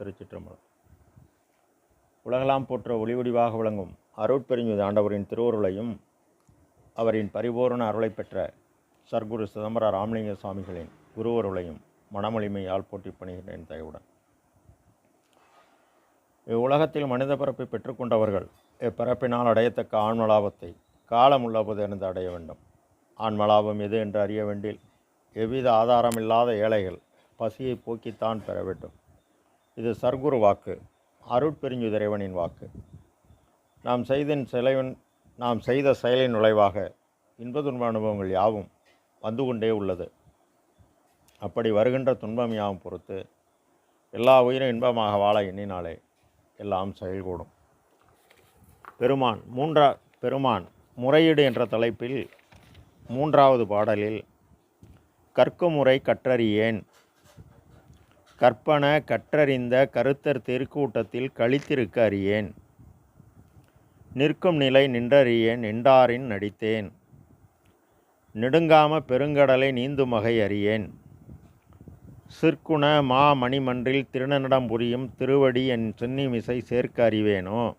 திருச்சிற்றம்பலம். உலகலாம் போற்ற ஒளிவடிவாக விளங்கும் அருட்பெருஞ்சோதி ஆண்டவரின் திருவருளையும் அவரின் பரிபூரண அருளை பெற்ற சர்க்குரு சிதம்பர ராமலிங்க சுவாமிகளின் குருவருளையும் மனமொழிமையால் போட்டி பணிகின்றேன் தயவுடன் இவ்வுலகத்தில் மனித பிறப்பை பெற்றுக்கொண்டவர்கள் இப்பிறப்பினால் அடையத்தக்க ஆன்மலாபத்தை காலம் உள்ளபோது இருந்து அடைய வேண்டும். ஆன்மலாபம் எது என்று அறிய வேண்டில் எவ்வித ஆதாரமில்லாத ஏழைகள் பசியை போக்கித்தான் பெற வேண்டும். இது சர்க்குரு வாக்கு. அருட்பெருஞ்சு இறைவனின் வாக்கு. நாம் செய்தின் சிலைவன் நாம் செய்த செயலின் நுழைவாக இன்ப துன்ப அனுபவங்கள் யாவும் வந்து கொண்டே உள்ளது. அப்படி வருகின்ற துன்பம் யாவும் பொறுத்து எல்லா உயிரும் இன்பமாக வாழ எண்ணினாலே எல்லாம் செயல்கூடும். பெருமான் மூன்றா பெருமான் முறையீடு என்ற தலைப்பில் மூன்றாவது பாடலில் கற்கும் முறை கற்றறியேன் கற்பன கற்றறிந்த கருத்தர் திருக்கூட்டத்தில் கழித்திருக்க அறியேன். நிற்கும் நிலை நின்றறியேன் நின்றாரின் நடித்தேன். நெடுங்காம பெருங்கடலை நீந்தும் வகை அறியேன். சிற்குண மா மணிமன்றில் திருநனிடம் புரியும் திருவடி என் சென்னிமிசை சேர்க்க அறிவேனோ?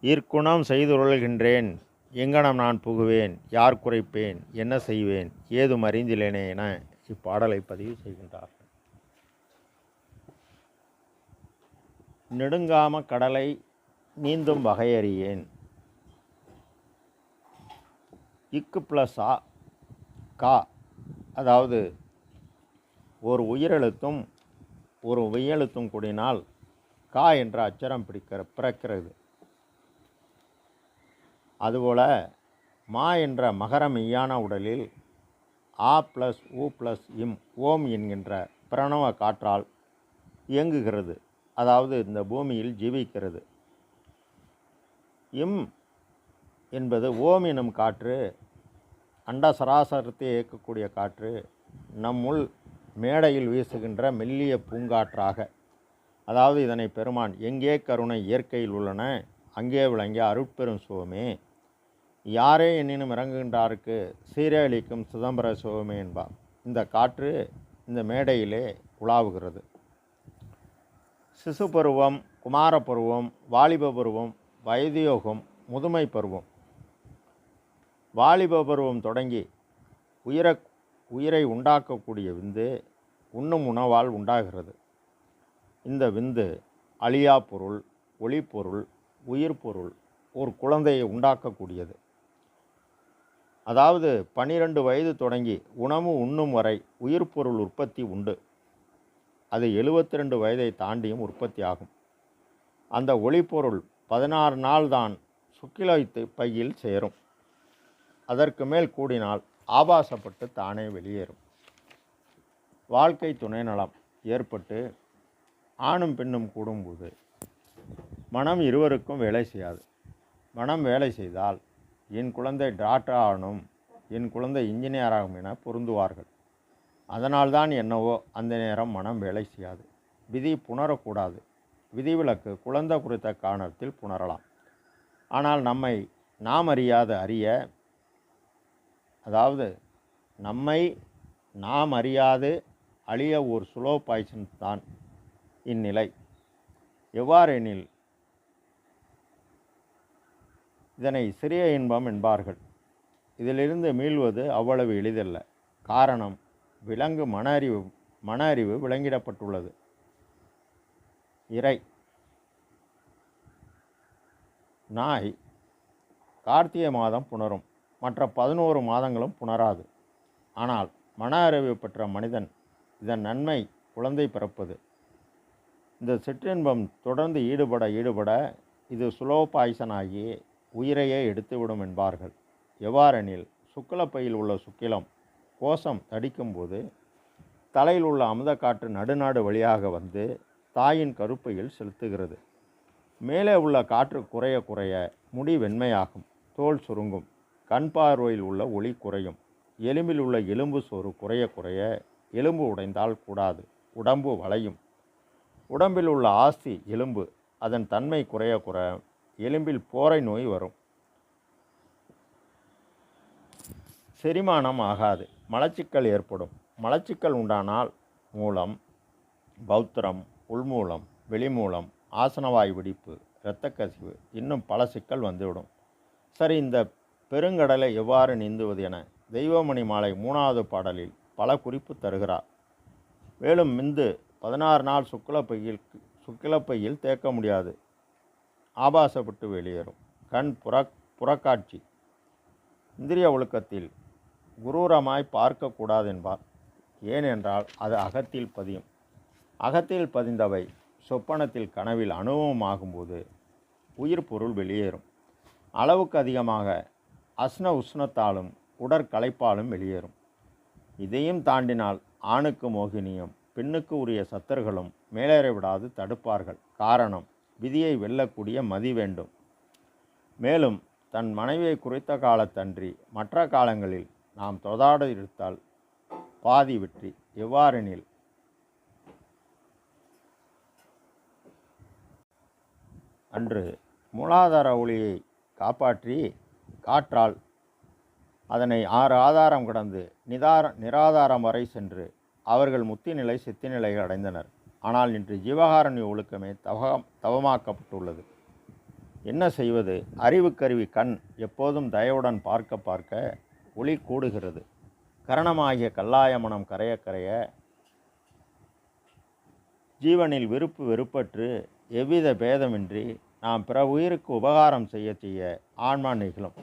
இற்குணம் செய்துருள்கின்றேன் எங்கனம் நான் புகுவேன் யார் குறைப்பேன் என்ன செய்வேன் ஏதும் அறிந்திலேனே என இப்பாடலை பதிவு செய்கின்றார். நெடுங்காம கடலை நீந்தும் வகையறியேன். இக்கு ப்ளஸ் ஆ கா அதாவது ஒரு உயிரெழுத்தும் ஒரு வெய்யெழுத்தும் கூடினால் கா என்ற அச்சரம் பிடிக்கிற பிறக்கிறது. அதுபோல் மா என்ற மகர மெய்யான உடலில் ஆ ப்ளஸ் ஊ ப்ளஸ் இம் ஓம் என்கின்ற பிரணவ காற்றால் இயங்குகிறது. அதாவது இந்த பூமியில் ஜீவிக்கிறது. இம் என்பது ஓம் எனும் காற்று அண்ட சராசரத்தை இயக்கக்கூடிய காற்று நம்முள் மேடையில் வீசுகின்ற மெல்லிய பூங்காற்றாக. அதாவது இதனை பெருமான் எங்கே கருணை இயற்கையில் உள்ளன அங்கே விளங்கிய அருட்பெரும் சுகமே யாரே எண்ணினும் இறங்குகின்றாருக்கு சீரழிக்கும் சிதம்பர சுகமே என்பார் இந்த காற்று இந்த மேடையிலே உலாவுகிறது. சிசு பருவம் குமார பருவம் வாலிப பருவம் வயதியோகம் முதுமை பருவம் வாலிப பருவம் தொடங்கி உயிர உயிரை உண்டாக்கக்கூடிய விந்து உண்ணும் உணவால் உண்டாகிறது. இந்த விந்து அழியா பொருள் ஒளிப்பொருள் உயிர் பொருள் ஒரு குழந்தையை உண்டாக்கக்கூடியது. அதாவது பனிரெண்டு வயது தொடங்கி உணவு உண்ணும் வரை உயிர் பொருள் உற்பத்தி உண்டு. அது எழுபத்தி ரெண்டு வயதை தாண்டியும் உற்பத்தி ஆகும். அந்த ஒளிப்பொருள் பதினாறு நாள் தான் சுக்கிலத்து பையில் சேரும். அதற்கு மேல் கூடினால் ஆபாசப்பட்டு தானே வெளியேறும். வாழ்க்கை துணை நலம் ஏற்பட்டு ஆணும் பெண்ணும் கூடும்போது மனம் இருவருக்கும் வேலை செய்யாது. மனம் வேலை செய்தால் என் குழந்தை டாக்டர் ஆகணும் என் குழந்தை இன்ஜினியர் ஆகும் என பொருந்துவார்கள். அதனால்தான் என்னவோ அந்த நேரம் மனம் வேலை செய்யாது. விதி புணரக்கூடாது. விதிவிலக்கு குழந்தை குறித்த காரணத்தில் புணரலாம். ஆனால் நம்மை நாம் அறியாத அறிய அதாவது நம்மை நாம் அறியாது அழிய ஒரு சுலோ பாய்சன் தான் இந்நிலை. எவ்வாறெனில் இதனை சிறிய இன்பம் என்பார்கள். இதிலிருந்து மீள்வது அவ்வளவு எளிதல்ல. காரணம் விலங்கு மன அறிவு மன அறிவு விளங்கிடப்பட்டுள்ளது. இறை. நாய் கார்த்திகை மாதம் புணரும். மற்ற பதினோரு மாதங்களும் புணராது. ஆனால் மன அறிவு பெற்ற மனிதன் இதன் நன்மை குழந்தை பிறப்பது. இந்த சிற்றின்பம் தொடர்ந்து ஈடுபட ஈடுபட இது சுலோ பாய்சனாகி உயிரையே எடுத்துவிடும் என்பார்கள். எவ்வாறெனில் சுக்கிலப்பையில் உள்ள சுக்கிலம் கோஷம் தடிக்கும்போது தலையில் உள்ள அமுதக்காற்று நடுநாடு வழியாக வந்து தாயின் கருப்பையில் செலுத்துகிறது. மேலே உள்ள காற்று குறைய குறைய முடி வெண்மையாகும் தோல் சுருங்கும் கண் பார்வையில் உள்ள ஒளி குறையும் எலும்பில் உள்ள எலும்பு சோறு குறைய குறைய எலும்பு உடைந்தால் கூடாது உடம்பு வளையும். உடம்பில் உள்ள ஆஸ்தி எலும்பு அதன் தன்மை குறைய குறைய எலும்பில் போரை நோய் வரும். செரிமானம் ஆகாது. மலச்சிக்கல் ஏற்படும். மலச்சிக்கல் உண்டானால் மூலம் பௌத்திரம் உள்மூலம் வெளிமூலம் ஆசனவாய் வெடிப்பு இரத்தக்கசிவு இன்னும் பல சிக்கல் வந்துவிடும். சரி இந்த பெருங்கடலை எவ்வாறு நீந்துவது என தெய்வமணி மாலை மூணாவது பாடலில் பல குறிப்பு தருகிறார். மேலும் மிந்து பதினாறு நாள் சுக்கிலப்பையில் சுக்கிலப்பையில் தேக்க முடியாது. ஆபாசப்பட்டு வெளியேறும். கண் புற புறக்காட்சி. இந்திரிய ஒழுக்கத்தில் குரூரமாய் பார்க்கக்கூடாது என்பார் ஏனென்றால் அது அகத்தில் பதியும். அகத்தில் பதிந்தவை சொப்பனத்தில் கனவில் அனுபவமாகும்போது உயிர் பொருள் வெளியேறும். அளவுக்கு அதிகமாக அஸ்ன உஷ்ணத்தாலும் உடற்களைப்பாலும் வெளியேறும். இதையும் தாண்டினால் ஆணுக்கு மோகினியும் பெண்ணுக்கு உரிய சத்தர்களும் மேலேற விடாது தடுப்பார்கள். காரணம் விதியை வெல்லக்கூடிய மதி வேண்டும். மேலும் தன் மனைவியை குறித்த காலத்தன்றி மற்ற காலங்களில் நாம் தொதாட இருத்தால் பாதி வெற்றி எவ்வாறெனில்? அன்று மூலாதார ஒளியை காப்பாற்றி காற்றால் அதனை ஆறு ஆதாரம் கடந்து நிதார நிராதாரம் வரை சென்று அவர்கள் முத்திநிலை சித்திநிலைகள் அடைந்தனர். ஆனால் இன்று ஜீவகாரணி ஒழுக்கமே தவம் தவமாக்கப்பட்டுள்ளது. என்ன செய்வது? அறிவுக்கருவி கண் எப்போதும் தயவுடன் பார்க்க பார்க்க ஒளி கூடுகிறது. கரணமாகிய கல்லாய மனம் கரைய கரைய ஜீவனில் விருப்பு வெறுப்பற்று எவ்வித பேதமின்றி நாம் பிற உயிருக்கு உபகாரம் செய்ய செய்ய ஆன்மா நெகிழும்.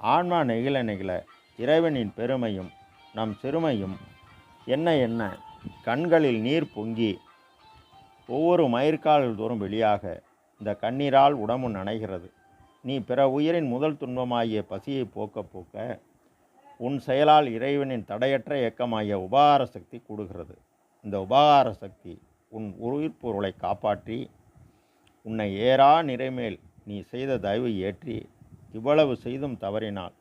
ஆன்மா நெகிழ நெகிழ இறைவனின் பெருமையும் நம் சிறுமையும் என்ன என்ன கண்களில் நீர் பொங்கி ஒவ்வொரு மயிர்கால்கள் தோறும் வெளியாக இந்த கண்ணீரால் உடம்பு நனைகிறது. நீ பிற உயிரின் முதல் துன்பமாகிய பசியை போக்க போக்க உன் செயலால் இறைவனின் தடையற்ற இயக்கமாகிய உபகார சக்தி கூடுகிறது. இந்த உபகார சக்தி உன் உயிர் பொருளை காப்பாற்றி உன்னை ஏறா நிறைமேல் நீ செய்த தயவு ஏற்றி இவ்வளவு செய்தும் தவறினால்.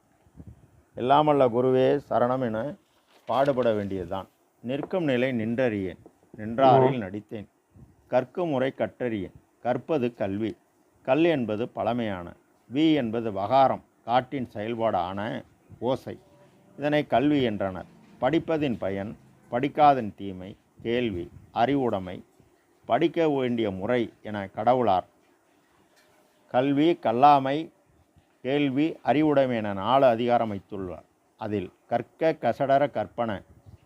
எல்லாமல்ல குருவே சரணம் என பாடுபட வேண்டியதுதான். நிற்கும் நிலை நின்றறியேன் நின்றாரில் நடித்தேன். கற்கும் முறை கற்றறியேன் கற்பது கல்வி. கல் என்பது பழமையான வி என்பது வகாரம் காட்டின் செயல்பாடான ஓசை. இதனை கல்வி என்றனர். படிப்பதின் பயன் படிக்காதன் தீமை கேள்வி அறிவுடைமை படிக்க வேண்டிய முறை என கடவுளார். கல்வி கல்லாமை கேள்வி அறிவுடைமை என நாலு அதிகாரம் வைத்துள்ளார். அதில் கற்க கசடர கற்பன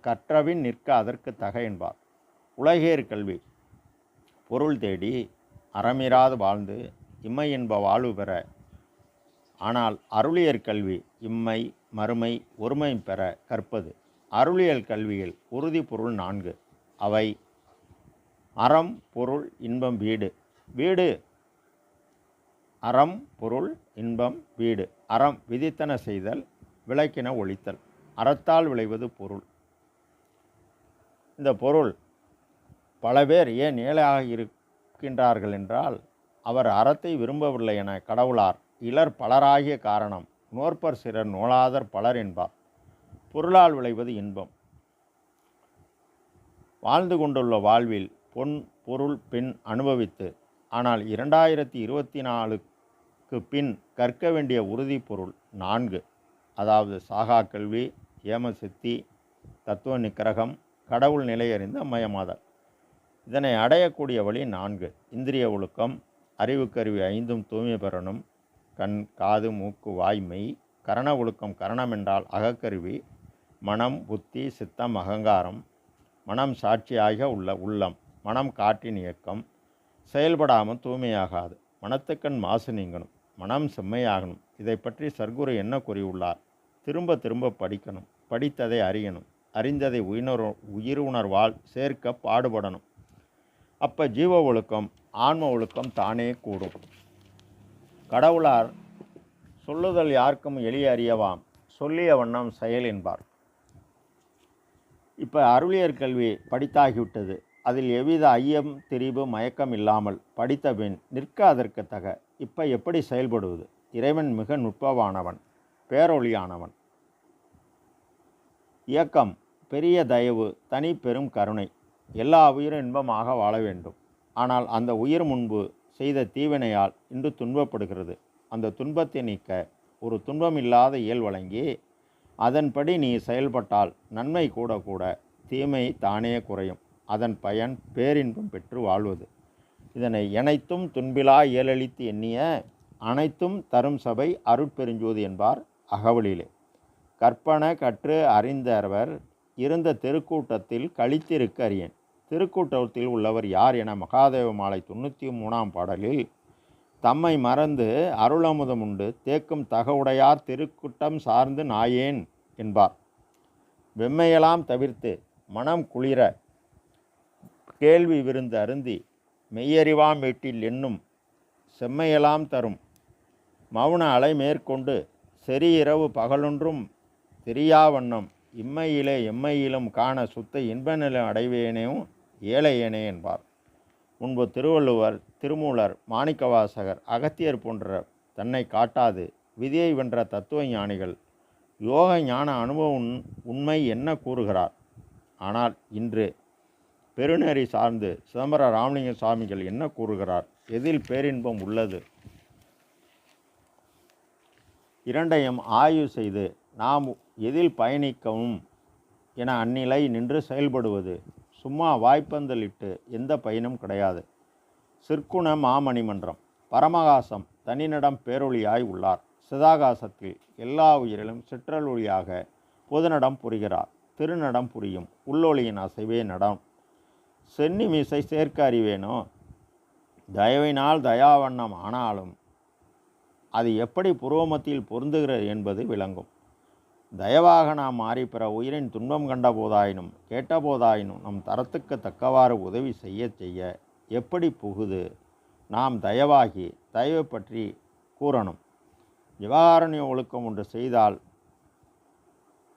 கற்றவின் நிற்க அதற்கு தக என்பார். உலகேர் கல்வி பொருள் தேடி அறமிராது வாழ்ந்து இம்மை என்ப வாழ்வு பெற. ஆனால் அருளியர் கல்வி இம்மை மறுமை ஒருமை பெற கற்பது. அருளியல் கல்வியில் உறுதி பொருள் நான்கு. அவை அறம் பொருள் இன்பம் வீடு. வீடு அறம் பொருள் இன்பம் வீடு. அறம் விதித்தன செய்தல் விளக்கின ஒழித்தல். அறத்தால் விளைவது பொருள். இந்த பொருள் பல பேர் ஏன் ஏழையாக இருக்கின்றார்கள் என்றால் அவர் அறத்தை விரும்பவில்லை என கடவுளார் இலர் பலராகிய காரணம். நோற்பர் சிறர் நோலாதர் பலர் என்பார். பொருளால் விளைவது இன்பம். வாழ்ந்து கொண்டுள்ள வாழ்வில் பொன் பொருள் பெண் அனுபவித்து ஆனால் இரண்டாயிரத்தி இருபத்தி நாலுக்கு பின் கற்க வேண்டிய உறுதி பொருள் நான்கு. அதாவது சாகா கல்வி ஏமசித்தி தத்துவ நிக்கிரகம் கடவுள் நிலையறிந்த மயமாதல். இதனை அடையக்கூடிய வழி நான்கு. இந்திரிய ஒழுக்கம் அறிவுக்கருவி ஐந்தும் தூய்மை பெறணும் கண் காது மூக்கு வாய் மெய் கரண ஒழுக்கம் கரணம் என்றால் அகக்கருவி மனம் புத்தி சித்தம் அகங்காரம் மனம் சாட்சியாக உள்ள உள்ளம் மனம் காற்றின் இயக்கம் செயல்படாமல் தூய்மையாகாது மனத்துக்கண் மாசு நீங்கணும் மனம் செம்மையாகணும் இதை பற்றி சர்க்குரு என்ன கூறியுள்ளார்? திரும்ப திரும்ப படிக்கணும் படித்ததை அறியணும் அறிந்ததை உயிர் உயிர் உணர்வால் சேர்க்க பாடுபடணும். அப்போ ஜீவ ஒழுக்கம் ஆன்ம ஒழுக்கம் தானே கூடும். கடவுளார் சொல்லுதல் யாருக்கும் எளிய அறியவாம். சொல்லிய வண்ணம் செயல் என்பார். இப்போ அருளியர் கல்வி படித்தாகிவிட்டது. அதில் எவ்வித ஐயம் திரிபு மயக்கம் இல்லாமல் படித்த பின் நிற்க அதற்கு தக இப்போ எப்படி செயல்படுவது? இறைவன் மிக நுட்பமானவன் பேரொழியானவன். இயக்கம் பெரிய தயவு தனி பெரும் கருணை எல்லா உயிரும் இன்பமாக வாழ வேண்டும். ஆனால் அந்த உயிர் முன்பு செய்த தீவினையால் இன்று துன்பப்படுகிறது. அந்த துன்பத்தை நீக்க ஒரு துன்பமில்லாத இயல் வழங்கி அதன்படி நீ செயல்பட்டால் நன்மை கூட கூட தீமை தானே குறையும். அதன் பயன் பேரின்பம் பெற்று வாழ்வது. இதனை இணைத்தும் துன்பிலா இயலளித்து எண்ணிய அனைத்தும் தரும் சபை அருட்பெருஞ்சோதி என்பார் அகவலிலே. கற்பன கற்று அறிந்தவர் இருந்த திருக்கூட்டத்தில் கழித்திருக்க அறியேன். திருக்கூட்டத்தில் உள்ளவர் யார் என மகாதேவ மாலை தொண்ணூற்றி மூணாம் பாடலில் தம்மை மறந்து அருளமுதம் உண்டு தேக்கும் தகவுடையார் திருக்கூட்டம் சார்ந்து நாயேன் என்பார். வெம்மையெல்லாம் தவிர்த்து மனம் குளிர கேள்வி விருந்து அருந்தி மெய்யறிவாம் வீட்டில் என்னும் செம்மையெல்லாம் தரும். மௌன அலை மேற்கொண்டு செறி இரவு பகலொன்றும் தெரியா வண்ணம் இம்மையிலே எம்மையிலும் காண சுத்த இன்ப நிலம் அடைவேனேவும் ஏழையனே என்பார். முன்பு திருவள்ளுவர் திருமூலர் மாணிக்கவாசகர் அகத்தியர் போன்ற தன்னை காட்டாது விதியை வென்ற தத்துவ ஞானிகள் யோக ஞான அனுபவம் உண்மை என்ன கூறுகிறார்? ஆனால் இன்று பெருநெறி சார்ந்து சிதம்பர ராமலிங்க சுவாமிகள் என்ன கூறுகிறார்? எதில் பேரின்பம் உள்ளது? இரண்டையும் ஆய்வு செய்து நாம் எதில் பயணிக்கவும் என அந்நிலை நின்று செயல்படுவது சும்மா வாய்ப்பந்தலிட்டு எந்த பயனும் கிடையாது. சிற்குண மாமணிமன்றம். பரமகாசம் தனிநடம் பேரொழியாய் உள்ளார். சிதாகாசத்தில் எல்லா உயிரிலும் சிற்றலொழியாக பொதுநடம் புரிகிறார். திருநடம் புரியும். உள்ளொளியின் அசைவே நடம். சென்னி மீசை சேர்க்க அறிவேனோ? தயவினால் தயாவண்ணம் ஆனாலும் அது எப்படி புருவமத்தில் பொருந்துகிறது என்பது விளங்கும். தயவாக நாம் மாறி பிற உயிரின் துன்பம் கண்ட போதாயினும் கேட்ட போதாயினும் நம் தரத்துக்கு தக்கவாறு உதவி செய்ய செய்ய எப்படி புகுது? நாம் தயவாகி தயவை பற்றி கூறணும். ஜிவகாரண்ய ஒழுக்கம் ஒன்று செய்தால்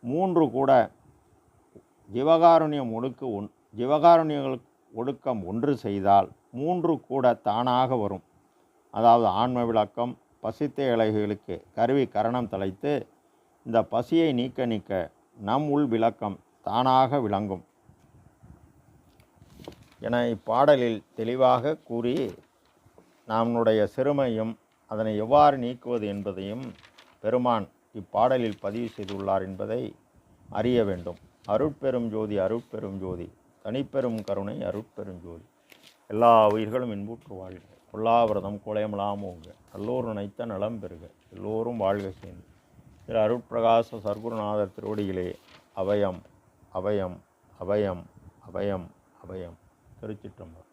மூன்று கூட ஜீவகாருண்யம் ஒழுக்கு ஒன் ஜீவகாருண்யங்களுக்கு ஒழுக்கம் ஒன்று செய்தால் மூன்று கூட தானாக வரும். அதாவது ஆன்ம விளக்கம் பசித்த இலைகளுக்கு கருவி கரணம் தலைத்து இந்த பசியை நீக்க நீக்க நம் உள் விளக்கம் தானாக விளங்கும். என இப்பாடலில் தெளிவாக கூறி நம்முடைய சிறுமையும் அதனை எவ்வாறு நீக்குவது என்பதையும் பெருமான் இப்பாடலில் பதிவு செய்துள்ளார் என்பதை அறிய வேண்டும். அருட்பெரும் ஜோதி அருட்பெரும் ஜோதி தனிப்பெரும் கருணை அருட்பெரும் ஜோதி. எல்லா உயிர்களும் இன்புற்று வாழ்க. கொல்லாவிரதம் குலையமலாம் நல்லோர் எல்லோரும் நினைத்த நலம் பெறுக. எல்லோரும் வாழ்க சேர்ந்து திரு அருட்பிரகாச சர்க்குருநாதர் திருவடிகளே அபயம் அபயம் அபயம் அபயம் அபயம் திருச்சிற்றம்பலம்.